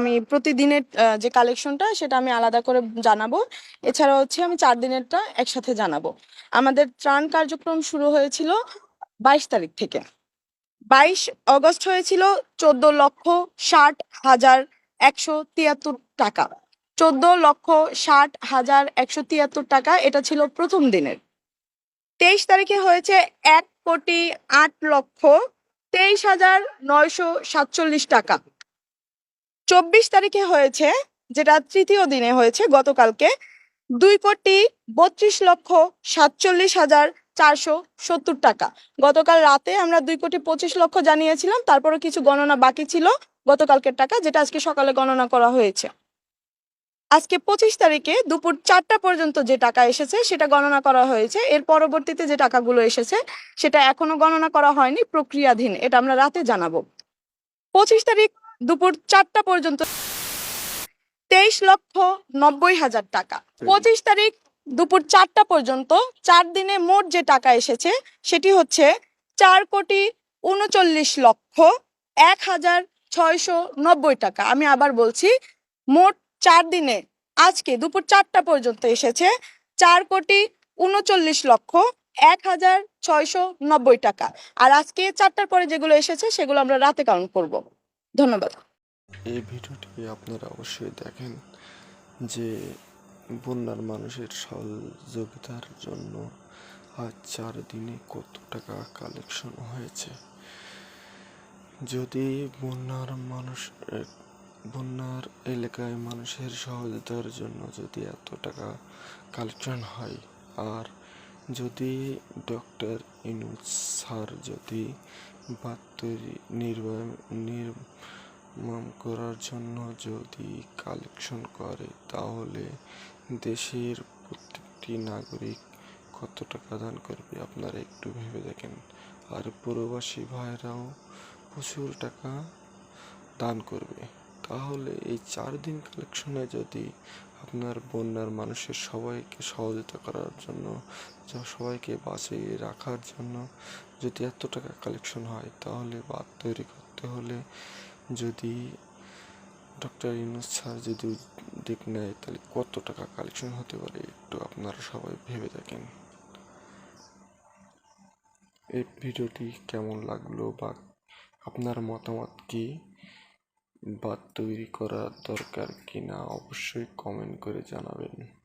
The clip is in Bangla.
আমি প্রতিদিনের যে কালেকশনটা সেটা আমি আলাদা করে জানাব। এছাড়া হচ্ছে আমি চার দিনেরটা একসাথে জানাব। আমাদের ত্রাণ কার্যক্রম শুরু হয়েছিল বাইশ তারিখ থেকে। বাইশ অগস্ট হয়েছিল চোদ্দ লক্ষ ষাট হাজার একশো তিয়াত্তর টাকা। চোদ্দ লক্ষ ষাট হাজার একশো তিয়াত্তর টাকা, এটা ছিল প্রথম দিনের। তেইশ তারিখে হয়েছে এক কোটি আট লক্ষ তেইশ হাজার নয়শো সাতচল্লিশ টাকা। চব্বিশ তারিখে হয়েছে, যেটা তৃতীয় দিনে হয়েছে গতকালকে, দুই কোটি বত্রিশ লক্ষ সাতচল্লিশ হাজার চারশো সত্তর টাকা। গতকাল রাতে আমরা দুই কোটি পঁচিশ লক্ষ জানিয়েছিলাম তারপরে কিছু গণনা বাকি ছিল গতকালকের টাকা, যেটা আজকে সকালে গণনা করা হয়েছে। আজকে পঁচিশ তারিখে দুপুর চারটা পর্যন্ত যে টাকা এসেছে, সেটা গণনা করা হয়েছে। এর পরবর্তীতে যে টাকাগুলো এসেছে, সেটা এখনও গণনা করা হয়নি, প্রক্রিয়াধীন, এটা আমরা রাতে জানাব। পঁচিশ তারিখ দুপুর চারটা পর্যন্ত। তেইশ লক্ষ নব্বই হাজার টাকা। পঁচিশ তারিখ দুপুর চারটা পর্যন্ত চার দিনে মোট যে টাকা এসেছে সেটি হচ্ছে চার কোটি উনচল্লিশ লক্ষ এক হাজার ছয়শো নব্বই টাকা। আমি আবার বলছি মোট চার দিনে আজকে দুপুর চারটা পর্যন্ত এসেছে চার কোটি উনচল্লিশ লক্ষ এক হাজার ছয়শো নব্বই টাকা। আর আজকে চারটার পরে যেগুলো এসেছে সেগুলো আমরা রাতে কাউন্ট করব। ধন্যবাদ। এই ভিডিওটি আপনারা অবশ্যই দেখেন যে বন্যার মানুষের সহযোগিতার জন্য আজ চার দিনে কত টাকা কালেকশন হয়েছে। যদি বন্যার মানুষ, বন্যার এলাকায় মানুষের সহযোগিতার জন্য যদি এত টাকা কালেকশন হয়, আর যদি ডক্টর ইনুজ স্যার যদি বাত্তরি তৈরি নির নির্মাণ করার জন্য যদি কালেকশন করে, তাহলে দেশের প্রত্যেকটি নাগরিক কত টাকা দান করবে? আপনারা একটু ভেবে দেখেন। আর প্রবাসী ভাইরাও প্রচুর টাকা দান করবে। তাহলে এই চার দিন কালেকশনে যদি আপনার বন্যার মানুষের সবাইকে সহযোগিতা করার জন্য সবাইকে বাঁচিয়ে রাখার জন্য যদি এত টাকা কালেকশন হয়, তাহলে বাদ তৈরি করতে হলে যদি ডক্টর ইউনুস স্যার যদি উদ্যোগ নেয়, তাহলে কত টাকা কালেকশন হতে পারে একটু আপনারা সবাই ভেবে দেখেন। এই ভিডিওটি কেমন লাগল বা আপনার মতামত কি? বা তৈরি করা দরকার কিনা অবশ্যই কমেন্ট করে জানাবেন।